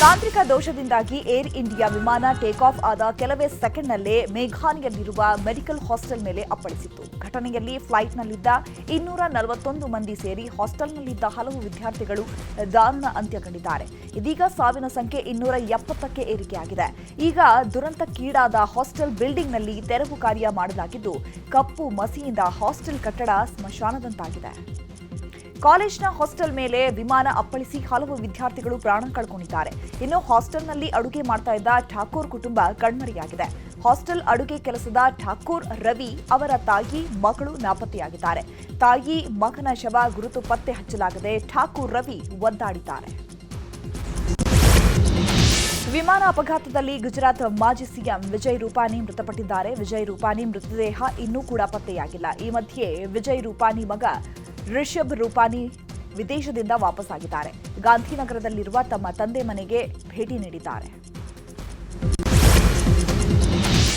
ತಾಂತ್ರಿಕ ದೋಷದಿಂದಾಗಿ Air India ವಿಮಾನ ಟೇಕ್ ಆಫ್ ಆದ ಕೆಲವೇ ಸೆಕೆಂಡ್ನಲ್ಲೇ ಮೇಘಾನಿಯಲ್ಲಿರುವ ಮೆಡಿಕಲ್ ಹಾಸ್ಟೆಲ್ ಮೇಲೆ ಅಪ್ಪಳಿಸಿತ್ತು. ಘಟನೆಯಲ್ಲಿ ಫ್ಲೈಟ್ನಲ್ಲಿದ್ದ ಇನ್ನೂರ ನಲವತ್ತೊಂದು ಮಂದಿ ಸೇರಿ ಹಾಸ್ಟೆಲ್ನಲ್ಲಿದ್ದ ಹಲವು ವಿದ್ಯಾರ್ಥಿಗಳು ದಾರುಣ ಅಂತ್ಯ ಕಂಡಿದ್ದಾರೆ ಇದೀಗ ಸಾವಿನ ಸಂಖ್ಯೆ ಇನ್ನೂರ ಎಪ್ಪತ್ತಕ್ಕೆ ಏರಿಕೆಯಾಗಿದೆ. ಈಗ ದುರಂತಕ್ಕೀಡಾದ ಹಾಸ್ಟೆಲ್ ಬಿಲ್ಡಿಂಗ್ನಲ್ಲಿ ತೆರವು ಕಾರ್ಯ ಮಾಡಲಾಗಿದ್ದು, ಕಪ್ಪು ಮಸಿಯಿಂದ ಹಾಸ್ಟೆಲ್ ಕಟ್ಟಡ ಸ್ಮಶಾನದಂತಾಗಿದೆ. ಕಾಲೇಜ್ನ ಹಾಸ್ಟೆಲ್ ಮೇಲೆ ವಿಮಾನ ಅಪ್ಪಳಿಸಿ ಹಲವು ವಿದ್ಯಾರ್ಥಿಗಳು ಪ್ರಾಣ ಕಳ್ಕೊಂಡಿದ್ದಾರೆ. ಇನ್ನು ಹಾಸ್ಟೆಲ್ನಲ್ಲಿ ಅಡುಗೆ ಮಾಡ್ತಾ ಇದ್ದ ಠಾಕೂರ್ ಕುಟುಂಬ ಕಣ್ಮರೆಯಾಗಿದೆ. ಹಾಸ್ಟೆಲ್ ಅಡುಗೆ ಕೆಲಸದ ಠಾಕೂರ್ ರವಿ ಅವರ ತಾಯಿ, ಮಗಳು ನಾಪತ್ತೆಯಾಗಿದ್ದಾರೆ. ತಾಯಿ, ಮಗನ ಶವ ಗುರುತು ಪತ್ತೆ ಹಚ್ಚಲಾಗದೆ ಠಾಕೂರ್ ರವಿ ಒದ್ದಾಡಿದ್ದಾರೆ. ವಿಮಾನ ಅಪಘಾತದಲ್ಲಿ ಗುಜರಾತ್ ಮಾಜಿ ಸಿಎಂ ವಿಜಯ್ ರೂಪಾನಿ ಮೃತಪಟ್ಟಿದ್ದಾರೆ. ವಿಜಯ್ ರೂಪಾನಿ ಮೃತದೇಹ ಇನ್ನೂ ಕೂಡ ಪತ್ತೆಯಾಗಿಲ್ಲ. ಈ ಮಧ್ಯೆ ವಿಜಯ್ ರೂಪಾನಿ ಮಗ ರಿಷಬ್ ರೂಪಾನಿ ವಿದೇಶದಿಂದ ವಾಪಸ್ಸಾಗಿದ್ದಾರೆ. ಗಾಂಧಿನಗರದಲ್ಲಿರುವ ತಮ್ಮ ತಂದೆ ಮನೆಗೆ ಭೇಟಿ ನೀಡಿದ್ದಾರೆ.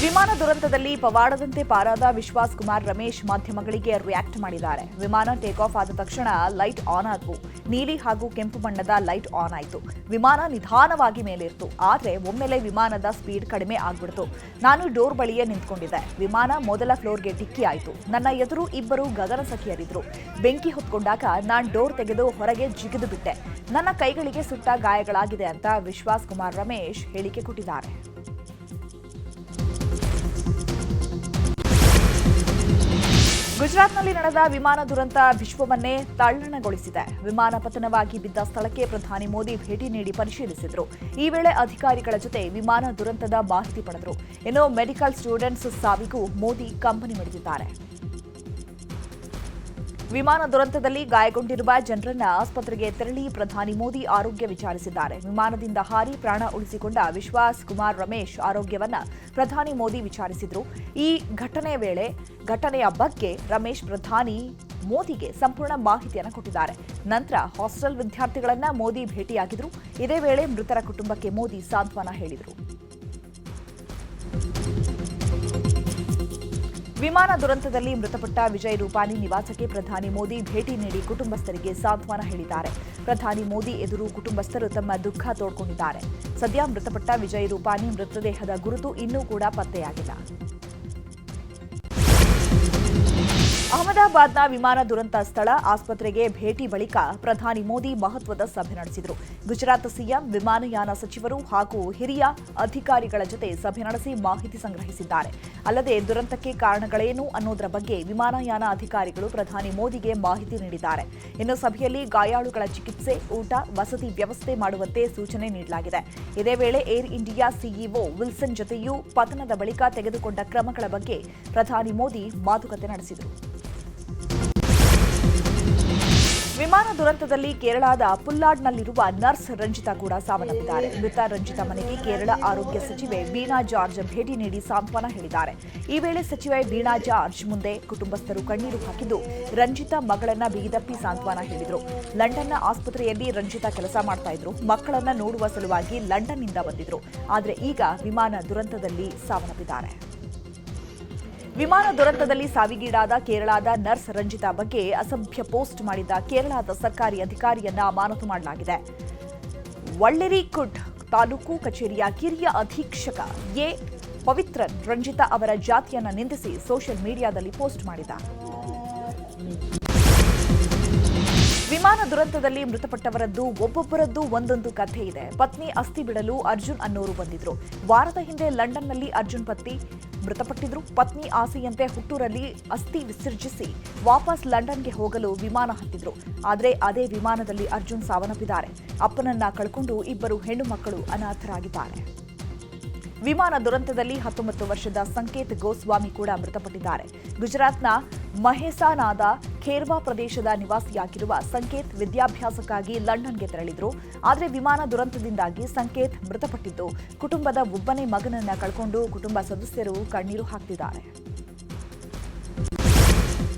ವಿಮಾನ ದುರಂತದಲ್ಲಿ ಪವಾಡದಂತೆ ಪಾರಾದ ವಿಶ್ವಾಸ್ ಕುಮಾರ್ ರಮೇಶ್ ಮಾಧ್ಯಮಗಳಿಗೆ ರಿಯಾಕ್ಟ್ ಮಾಡಿದ್ದಾರೆ. ವಿಮಾನ ಟೇಕ್ ಆಫ್ ಆದ ತಕ್ಷಣ ಲೈಟ್ ಆನ್ ಆದವು. ನೀಲಿ ಹಾಗೂ ಕೆಂಪು ಬಣ್ಣದ ಲೈಟ್ ಆನ್ ಆಯಿತು. ವಿಮಾನ ನಿಧಾನವಾಗಿ ಮೇಲಿರ್ತು. ಆದರೆ ಒಮ್ಮೆಲೆ ವಿಮಾನದ ಸ್ಪೀಡ್ ಕಡಿಮೆ ಆಗ್ಬಿಡ್ತು. ನಾನು ಡೋರ್ ಬಳಿಯೇ ನಿಂತ್ಕೊಂಡಿದ್ದೆ. ವಿಮಾನ ಮೊದಲ ಫ್ಲೋರ್ಗೆ ಡಿಕ್ಕಿ ಆಯಿತು. ನನ್ನ ಎದುರು ಇಬ್ಬರು ಗಗನ ಸಖಿಯರಿದ್ರು. ಬೆಂಕಿ ಹೊತ್ಕೊಂಡಾಗ ನಾನು ಡೋರ್ ತೆಗೆದು ಹೊರಗೆ ಜಿಗಿದು ಬಿಟ್ಟೆ. ನನ್ನ ಕೈಗಳಿಗೆ ಸುಟ್ಟ ಗಾಯಗಳಾಗಿದೆ ಅಂತ ವಿಶ್ವಾಸ್ ಕುಮಾರ್ ರಮೇಶ್ ಹೇಳಿಕೆ ಕೊಟ್ಟಿದ್ದಾರೆ. ಗುಜರಾತ್ನಲ್ಲಿ ನಡೆದ ವಿಮಾನ ದುರಂತ ವಿಶ್ವವನ್ನೇ ತಲ್ಲಣಗೊಳಿಸಿದೆ. ವಿಮಾನ ಪತನವಾಗಿ ಬಿದ್ದ ಸ್ಥಳಕ್ಕೆ ಪ್ರಧಾನಿ ಮೋದಿ ಭೇಟಿ ನೀಡಿ ಪರಿಶೀಲಿಸಿದರು. ಈ ವೇಳೆ ಅಧಿಕಾರಿಗಳ ಜೊತೆ ವಿಮಾನ ದುರಂತದ ಮಾಹಿತಿ ಪಡೆದರು. ಇನ್ನು ಮೆಡಿಕಲ್ ಸ್ಟೂಡೆಂಟ್ಸ್ ಸಾವಿಗೂ ಮೋದಿ ಕಂಬನಿ ಮಿಡಿದಿದ್ದಾರೆ. ವಿಮಾನ ದುರಂತದಲ್ಲಿ ಗಾಯಗೊಂಡಿರುವ ಜನರನ್ನ ಆಸ್ಪತ್ರೆಗೆ ತೆರಳಿ ಪ್ರಧಾನಿ ಮೋದಿ ಆರೋಗ್ಯ ವಿಚಾರಿಸಿದ್ದಾರೆ. ವಿಮಾನದಿಂದ ಹಾರಿ ಪ್ರಾಣ ಉಳಿಸಿಕೊಂಡ ವಿಶ್ವಾಸ್ ಕುಮಾರ್ ರಮೇಶ್ ಆರೋಗ್ಯವನ್ನ ಪ್ರಧಾನಿ ಮೋದಿ ವಿಚಾರಿಸಿದ್ರು. ಈ ಘಟನೆ ವೇಳೆ, ಘಟನೆಯ ಬಗ್ಗೆ ರಮೇಶ್ ಪ್ರಧಾನಿ ಮೋದಿಗೆ ಸಂಪೂರ್ಣ ಮಾಹಿತಿಯನ್ನು ಕೊಟ್ಟಿದ್ದಾರೆ. ನಂತರ ಹಾಸ್ಟೆಲ್ ವಿದ್ಯಾರ್ಥಿಗಳನ್ನ ಮೋದಿ ಭೇಟಿಯಾಗಿದ್ರು. ಇದೇ ವೇಳೆ ಮೃತರ ಕುಟುಂಬಕ್ಕೆ ಮೋದಿ ಸಾಂತ್ವನ ಹೇಳಿದರು. ವಿಮಾನ ದುರಂತದಲ್ಲಿ ಮೃತಪಟ್ಟ ವಿಜಯ್ ರೂಪಾನಿ ನಿವಾಸಕ್ಕೆ ಪ್ರಧಾನಿ ಮೋದಿ ಭೇಟಿ ನೀಡಿ ಕುಟುಂಬಸ್ಥರಿಗೆ ಸಾಂತ್ವನ ಹೇಳಿದ್ದಾರೆ. ಪ್ರಧಾನಿ ಮೋದಿ ಎದುರು ಕುಟುಂಬಸ್ಥರು ತಮ್ಮ ದುಃಖ ತೋಡ್ಕೊಂಡಿದ್ದಾರೆ. ಸದ್ಯ ಮೃತಪಟ್ಟ ವಿಜಯ್ ರೂಪಾನಿ ಮೃತದೇಹದ ಗುರುತು ಇನ್ನೂ ಕೂಡ ಪತ್ತೆಯಾಗಿಲ್ಲ. ಅಹಮದಾಬಾದ್ನ ವಿಮಾನ ದುರಂತ ಸ್ಥಳ ಆಸ್ಪತ್ರೆಗೆ ಭೇಟಿ ಬಳಿಕ ಪ್ರಧಾನಿ ಮೋದಿ ಮಹತ್ವದ ಸಭೆ ನಡೆಸಿದರು. ಗುಜರಾತ್ ಸಿಎಂ, ವಿಮಾನಯಾನ ಸಚಿವರು ಹಾಗೂ ಹಿರಿಯ ಅಧಿಕಾರಿಗಳ ಜೊತೆ ಸಭೆ ನಡೆಸಿ ಮಾಹಿತಿ ಸಂಗ್ರಹಿಸಿದ್ದಾರೆ. ಅಲ್ಲದೆ ದುರಂತಕ್ಕೆ ಕಾರಣಗಳೇನು ಅನ್ನೋದರ ಬಗ್ಗೆ ವಿಮಾನಯಾನ ಅಧಿಕಾರಿಗಳು ಪ್ರಧಾನಿ ಮೋದಿಗೆ ಮಾಹಿತಿ ನೀಡಿದ್ದಾರೆ. ಇನ್ನು ಸಭೆಯಲ್ಲಿ ಗಾಯಾಳುಗಳ ಚಿಕಿತ್ಸೆ, ಊಟ, ವಸತಿ ವ್ಯವಸ್ಥೆ ಮಾಡುವಂತೆ ಸೂಚನೆ ನೀಡಲಾಗಿದೆ. ಇದೇ ವೇಳೆ ಏರ್ ಇಂಡಿಯಾ ಸಿಇಒ ವಿಲ್ಸನ್ ಜೊತೆಯೂ ಪತನದ ಬಳಿಕ ತೆಗೆದುಕೊಂಡ ಕ್ರಮಗಳ ಬಗ್ಗೆ ಪ್ರಧಾನಿ ಮೋದಿ ಮಾತುಕತೆ ನಡೆಸಿದರು. ವಿಮಾನ ದುರಂತದಲ್ಲಿ ಕೇರಳದ ಪುಲ್ಲಾಡ್ನಲ್ಲಿರುವ ನರ್ಸ್ ರಂಜಿತಾ ಕೂಡ ಸಾವನ್ನಪ್ಪಿದ್ದಾರೆ. ಮೃತ ರಂಜಿತಾ ಮನೆಗೆ ಕೇರಳ ಆರೋಗ್ಯ ಸಚಿವೆ ವೀಣಾ ಜಾರ್ಜ್ ಭೇಟಿ ನೀಡಿ ಸಾಂತ್ವನ ಹೇಳಿದ್ದಾರೆ. ಈ ವೇಳೆ ಸಚಿವೆ ವೀಣಾ ಜಾರ್ಜ್ ಮುಂದೆ ಕುಟುಂಬಸ್ಥರು ಕಣ್ಣೀರು ಹಾಕಿದ್ದು ರಂಜಿತಾ ಮಗಳನ್ನ ಬಿಗಿದಪ್ಪಿ ಸಾಂತ್ವನ ಹೇಳಿದರು. ಲಂಡನ್ನ ಆಸ್ಪತ್ರೆಯಲ್ಲಿ ರಂಜಿತಾ ಕೆಲಸ ಮಾಡ್ತಾ ಇದ್ರು. ಮಕ್ಕಳನ್ನ ನೋಡುವ ಸಲುವಾಗಿ ಲಂಡನ್ನಿಂದ ಬಂದಿದ್ರು. ಆದರೆ ಈಗ ವಿಮಾನ ದುರಂತದಲ್ಲಿ ಸಾವನ್ನಪ್ಪಿದ್ದಾರೆ. ವಿಮಾನ ದುರಂತದಲ್ಲಿ ಸಾವಿಗೀಡಾದ ಕೇರಳದ ನರ್ಸ್ ರಂಜಿತಾ ಬಗ್ಗೆ ಅಸಭ್ಯ ಪೋಸ್ಟ್ ಮಾಡಿದ್ದ ಕೇರಳದ ಸರ್ಕಾರಿ ಅಧಿಕಾರಿಯನ್ನ ಅಮಾನತು ಮಾಡಲಾಗಿದೆ. ವಳ್ಳೆರಿಕುಡ್ ತಾಲೂಕು ಕಚೇರಿಯ ಕಿರಿಯ ಅಧೀಕ್ಷಕ ಎ. ಪವಿತ್ರನ್ ರಂಜಿತಾ ಅವರ ಜಾತಿಯನ್ನು ನಿಂದಿಸಿ ಸೋಷಿಯಲ್ ಮೀಡಿಯಾದಲ್ಲಿ ಪೋಸ್ಟ್ ಮಾಡಿದ. ವಿಮಾನ ದುರಂತದಲ್ಲಿ ಮೃತಪಟ್ಟವರದ್ದು ಒಬ್ಬೊಬ್ಬರದ್ದು ಒಂದೊಂದು ಕಥೆ ಇದೆ ಪತ್ನಿ ಅಸ್ಥಿ ಬಿಡಲು ಅರ್ಜುನ್ ಅನ್ನೋರು ಬಂದಿದ್ರು. ವಾರದ ಹಿಂದೆ ಲಂಡನ್ನಲ್ಲಿ ಅರ್ಜುನ್ ಪತ್ನಿ ಮೃತಪಟ್ಟಿದ್ರು. ಪತ್ನಿ ಆಸೆಯಂತೆ ಹುಟ್ಟೂರಲ್ಲಿ ಅಸ್ಥಿ ವಿಸರ್ಜಿಸಿ ವಾಪಸ್ ಲಂಡನ್ಗೆ ಹೋಗಲು ವಿಮಾನ ಹತ್ತಿದ್ರು. ಆದರೆ ಅದೇ ವಿಮಾನದಲ್ಲಿ ಅರ್ಜುನ್ ಸಾವನ್ನಪ್ಪಿದ್ದಾರೆ. ಅಪ್ಪನನ್ನ ಕಳ್ಕೊಂಡು ಇಬ್ಬರು ಹೆಣ್ಣು ಮಕ್ಕಳು ಅನಾಥರಾಗಿದ್ದಾರೆ. ವಿಮಾನ ದುರಂತದಲ್ಲಿ ಹತ್ತೊಂಬತ್ತು ವರ್ಷದ ಸಂಕೇತ್ ಗೋಸ್ವಾಮಿ ಕೂಡ ಮೃತಪಟ್ಟಿದ್ದಾರೆ. ಗುಜರಾತ್ನ ಮಹೇಸಾನಾದ ಖೇರ್ವಾ ಪ್ರದೇಶದ ನಿವಾಸಿಯಾಗಿರುವ ಸಂಕೇತ್ ವಿದ್ಯಾಭ್ಯಾಸಕ್ಕಾಗಿ ಲಂಡನ್ಗೆ ತೆರಳಿದ್ರು. ಆದರೆ ವಿಮಾನ ದುರಂತದಿಂದಾಗಿ ಸಂಕೇತ್ ಮೃತಪಟ್ಟಿದ್ದು. ಕುಟುಂಬದ ಒಬ್ಬನೇ ಮಗನನ್ನ ಕಳ್ಕೊಂಡು ಕುಟುಂಬ ಸದಸ್ಯರು ಕಣ್ಣೀರು ಹಾಕ್ತಿದ್ದಾರೆ.